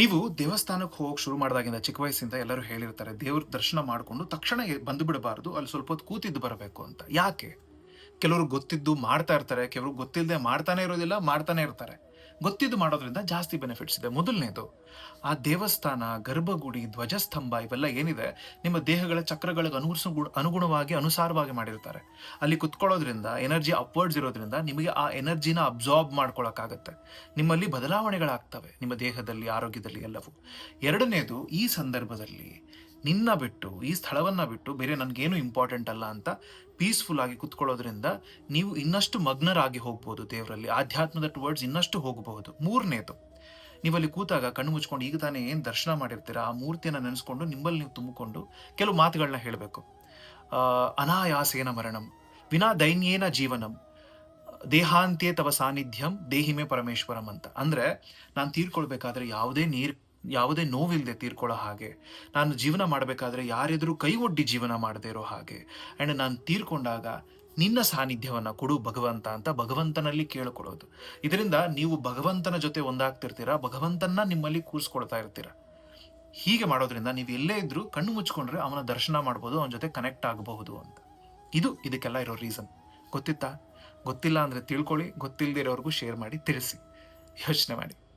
ನೀವು ದೇವಸ್ಥಾನಕ್ಕೆ ಹೋಗಕ್ಕೆ ಶುರು ಮಾಡಿದಾಗಿಂದ ಚಿಕ್ಕ ವಯಸ್ಸಿಂದ ಎಲ್ಲರೂ ಹೇಳಿರ್ತಾರೆ, ದೇವ್ರ ದರ್ಶನ ಮಾಡಿಕೊಂಡು ತಕ್ಷಣ ಬಂದು ಬಿಡಬಾರ್ದು, ಅಲ್ಲಿ ಸ್ವಲ್ಪ ಹೊತ್ತು ಕೂತಿದ್ದು ಬರಬೇಕು ಅಂತ. ಯಾಕೆ? ಕೆಲವರು ಗೊತ್ತಿದ್ದು ಮಾಡ್ತಾ ಇರ್ತಾರೆ, ಕೆಲವರು ಗೊತ್ತಿಲ್ಲದೆ ಮಾಡ್ತಾನೆ ಇರೋದಿಲ್ಲ, ಮಾಡ್ತಾನೆ ಇರ್ತಾರೆ. ಗೊತ್ತಿದ್ದು ಮಾಡೋದ್ರಿಂದ ಜಾಸ್ತಿ ಬೆನಿಫಿಟ್ಸ್ ಇದೆ. ಮೊದಲನೇದು, ಆ ದೇವಸ್ಥಾನ, ಗರ್ಭಗುಡಿ, ಧ್ವಜಸ್ತಂಭ ಇವೆಲ್ಲ ಏನಿದೆ, ನಿಮ್ಮ ದೇಹಗಳ ಚಕ್ರಗಳಿಗೆ ಅನುಗುಣ ಅನುಗುಣವಾಗಿ ಅನುಸಾರವಾಗಿ ಮಾಡಿರ್ತಾರೆ. ಅಲ್ಲಿ ಕುತ್ಕೊಳ್ಳೋದ್ರಿಂದ ಎನರ್ಜಿ ಅಪ್ವರ್ಡ್ಸ್ ಇರೋದ್ರಿಂದ ನಿಮಗೆ ಆ ಎನರ್ಜಿನ ಅಬ್ಸಾರ್ಬ್ ಮಾಡ್ಕೊಳಕ್ಕಾಗತ್ತೆ. ನಿಮ್ಮಲ್ಲಿ ಬದಲಾವಣೆಗಳಾಗ್ತವೆ, ನಿಮ್ಮ ದೇಹದಲ್ಲಿ, ಆರೋಗ್ಯದಲ್ಲಿ ಎಲ್ಲವೂ. ಎರಡನೇದು, ಈ ಸಂದರ್ಭದಲ್ಲಿ ನಿನ್ನ ಬಿಟ್ಟು, ಈ ಸ್ಥಳವನ್ನು ಬಿಟ್ಟು ಬೇರೆ ನನಗೇನು ಇಂಪಾರ್ಟೆಂಟ್ ಅಲ್ಲ ಅಂತ ಪೀಸ್ಫುಲ್ ಆಗಿ ಕುತ್ಕೊಳ್ಳೋದ್ರಿಂದ ನೀವು ಇನ್ನಷ್ಟು ಮಗ್ನರಾಗಿ ಹೋಗ್ಬೋದು ದೇವರಲ್ಲಿ. ಆಧ್ಯಾತ್ಮದ ಟುವರ್ಡ್ಸ್ ಇನ್ನಷ್ಟು ಹೋಗಬಹುದು. ಮೂರನೇದು ನೀವಲ್ಲಿ ಕೂತಾಗ ಕಣ್ಣು ಮುಚ್ಕೊಂಡು ಈಗ ತಾನೇ ಏನು ದರ್ಶನ ಮಾಡಿರ್ತೀರಾ? ಆ ಮೂರ್ತಿಯನ್ನು ನೆನೆಸ್ಕೊಂಡು ನಿಮ್ಮಲ್ಲಿ ನೀವು ತುಂಬಿಕೊಂಡು ಕೆಲವು ಮಾತುಗಳನ್ನ ಹೇಳಬೇಕು. ಅನಾಯಾಸೇನ ಮರಣಂ, ವಿನಾ ದೈನ್ಯೇನ ಜೀವನಂ ದೇಹಾಂತ್ಯೇ ತವ ಸಾನ್ನಿಧ್ಯಂ, ದೇಹಿಮೆ ಪರಮೇಶ್ವರಂ ಅಂತ. ಅಂದ್ರೆ ನಾನು ತೀರ್ಕೊಳ್ಬೇಕಾದ್ರೆ ಯಾವುದೇ ನೀರ್ ಯಾವುದೇ ನೋವಿಲ್ಲದೆ ತೀರ್ಕೊಳ್ಳೋ ಹಾಗೆ. ನಾನು ಜೀವನ ಮಾಡಬೇಕಾದ್ರೆ ಯಾರೆದುರು ಕೈ ಒಡ್ಡಿ ಜೀವನ ಮಾಡದೇ ಇರೋ ಹಾಗೆ. ಅಂಡ್ ನಾನು ತೀರ್ಕೊಂಡಾಗ ನಿನ್ನ ಸಾನ್ನಿಧ್ಯವನ್ನು ಕೊಡು ಭಗವಂತ ಅಂತ ಭಗವಂತನಲ್ಲಿ ಕೇಳಿಕೊಳ್ಳೋದು. ಇದರಿಂದ ನೀವು ಭಗವಂತನ ಜೊತೆ ಒಂದಾಗ್ತಿರ್ತೀರಾ? ಭಗವಂತನ ನಿಮ್ಮಲ್ಲಿ ಕೂರಿಸ್ಕೊಳ್ತಾ ಇರ್ತೀರ? ಹೀಗೆ ಮಾಡೋದ್ರಿಂದ ನೀವು ಎಲ್ಲೇ ಇದ್ರೂ ಕಣ್ಣು ಮುಚ್ಕೊಂಡ್ರೆ ಅವನ ದರ್ಶನ ಮಾಡ್ಬೋದು, ಅವನ ಜೊತೆ ಕನೆಕ್ಟ್ ಆಗಬಹುದು ಅಂತ. ಇದು ಇದಕ್ಕೆಲ್ಲ ಇರೋ ರೀಸನ್ ಗೊತ್ತಿತ್ತಾ? ಗೊತ್ತಿಲ್ಲ ಅಂದರೆ ತಿಳ್ಕೊಳ್ಳಿ ಗೊತ್ತಿಲ್ಲದೆ ಇರೋರಿಗೂ ಶೇರ್ ಮಾಡಿ, ತಿಳಿಸಿ. ಯೋಚನೆ ಮಾಡಿ.